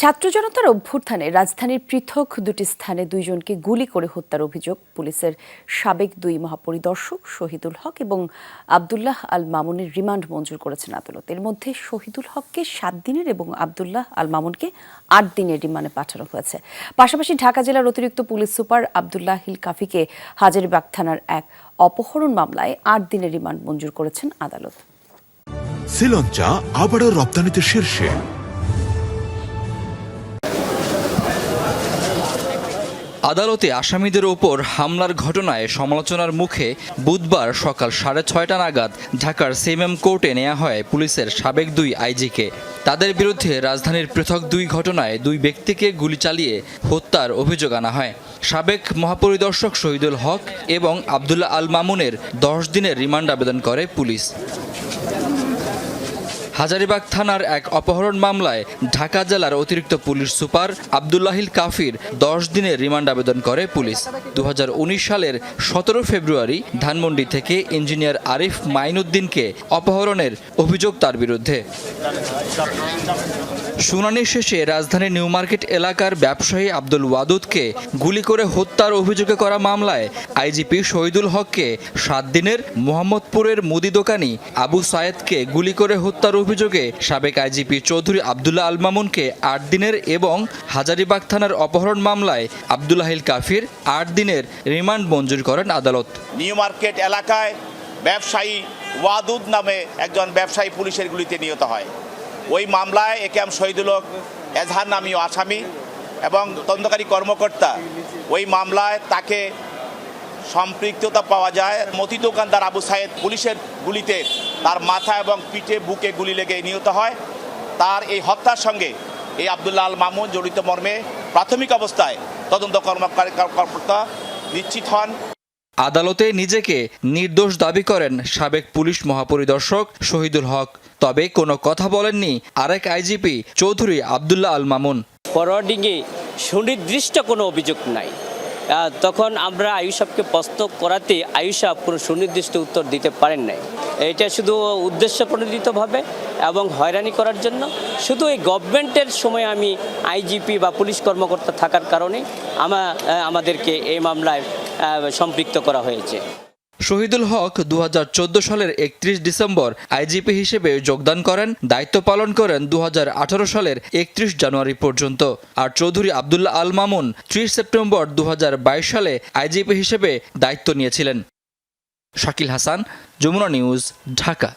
ছাত্র জনতার অভ্যুত্থানে রাজধানীর পৃথক দুটি স্থানে দুইজনকে গুলি করে হত্যার অভিযোগ পুলিশের সাবেক দুই মহাপরিদর্শক শহীদুল হক এবং আবদুল্লাহ আল মামুনের রিমান্ড মঞ্জুর করেছেন আদালত। এর মধ্যে শহীদুল হককে সাত দিনের এবং আবদুল্লাহ আল মামুনকে আট দিনের রিমান্ডে পাঠানো হয়েছে। পাশাপাশি ঢাকা জেলার অতিরিক্ত পুলিশ সুপার আবদুল্লাহ হিল কাফিকে হাজারিবাগ থানার এক অপহরণ মামলায় আট দিনের রিমান্ড মঞ্জুর করেছেন আদালত। শ্রীলঞ্চা আবারও রপ্তানিতে শীর্ষে। আদালতে আসামিদের ওপর হামলার ঘটনায় সমালোচনার মুখে বুধবার সকাল সাড়ে ছয়টা নাগাদ ঢাকার সিএমএম কোর্টে নেওয়া হয় পুলিশের সাবেক দুই আইজিকে। তাদের বিরুদ্ধে রাজধানীর পৃথক দুই ঘটনায় দুই ব্যক্তিকে গুলি চালিয়ে হত্যার অভিযোগ আনা হয়। সাবেক মহাপরিদর্শক শহীদুল হক এবং আবদুল্লাহ আল মামুনের দশ দিনের রিমান্ড আবেদন করে পুলিশ। হাজারিবাগ থানার এক অপহরণ মামলায় ঢাকা জেলার অতিরিক্ত পুলিশ সুপার আবদুল্লাহিল কাফির দশ দিনের রিমান্ড আবেদন করে পুলিশ। দু হাজার উনিশ সালের সতেরো ফেব্রুয়ারি ধানমন্ডি থেকে ইঞ্জিনিয়ার আরিফ মাইনুদ্দিনকে অপহরণের অভিযোগ তার বিরুদ্ধে। শুনানি শেষে রাজধানীর নিউ মার্কেট এলাকার ব্যবসায়ী আব্দুল ওয়াদুদকে গুলি করে হত্যার অভিযোগে করা মামলায় আইজিপি শহীদুল হককে সাত দিনের মোহাম্মদপুরের মুদি দোকানি আবু সায়েদকে গুলি করে হত্যার অভিযোগে সাবেক আইজিপি চৌধুরী আবদুল্লাহ আল মামুনকে আট দিনের এবং হাজারিবাগ থানার অপহরণ মামলায় আবদুল্লাহিল কাফির আট দিনের রিমান্ড মঞ্জুর করেন আদালত। নিউ মার্কেট এলাকায় ব্যবসায়ী ওয়াদুদ নামে একজন ব্যবসায়ী পুলিশের গুলিতে নিহত হয়। ওই মামলায় একে এম শহীদুল এজহার নামীয় আসামি এবং তদন্তকারী কর্মকর্তা, ওই মামলায় তাকে সম্পৃক্ততা পাওয়া যায়। মতি দোকানদার আবু সাইদ পুলিশের গুলিতে তার মাথা এবং পিঠে বুকে গুলি লেগে নিহত হয়। তার এই হত্যার সঙ্গে এই আবদুল্লাহ আল মামুন জড়িত মর্মে প্রাথমিক অবস্থায় তদন্ত কর্মকারী কর্মকর্তা নিশ্চিত হন। আদালতে নিজেকে নির্দোষ দাবি করেন সাবেক পুলিশ মহাপরিদর্শক শহীদুল হক। তবে কোনো কথা বলেননি আরেক আইজিপি চৌধুরী আবদুল্লাহ আল মামুন। ফরওয়ার্ডিংয়ে সুনির্দিষ্ট কোনো অভিযোগ নাই। তখন আমরা আয়ুষাবকে প্রশ্ন করাতে আয়ুষাব কোনো সুনির্দিষ্ট উত্তর দিতে পারেন নাই। এটা শুধু উদ্দেশ্য প্রণোদিতভাবে এবং হয়রানি করার জন্য। শুধু এই গভর্নমেন্টের সময় আমি আইজিপি বা পুলিশ কর্মকর্তা থাকার কারণে আমা আমাদেরকে এই মামলায় সম্পৃক্ত করা হয়েছে। শহীদুল হক দু হাজার চোদ্দ সালের একত্রিশ ডিসেম্বর আইজিপি হিসেবে যোগদান করেন, দায়িত্ব পালন করেন দু হাজার আঠারো সালের একত্রিশ জানুয়ারি পর্যন্ত। আর চৌধুরী আবদুল্লাহ আল মামুন ত্রিশ সেপ্টেম্বর দু হাজার বাইশ সালে আইজিপি হিসেবে দায়িত্ব নিয়েছিলেন। শাকিল হাসান, যমুনা নিউজ, ঢাকা।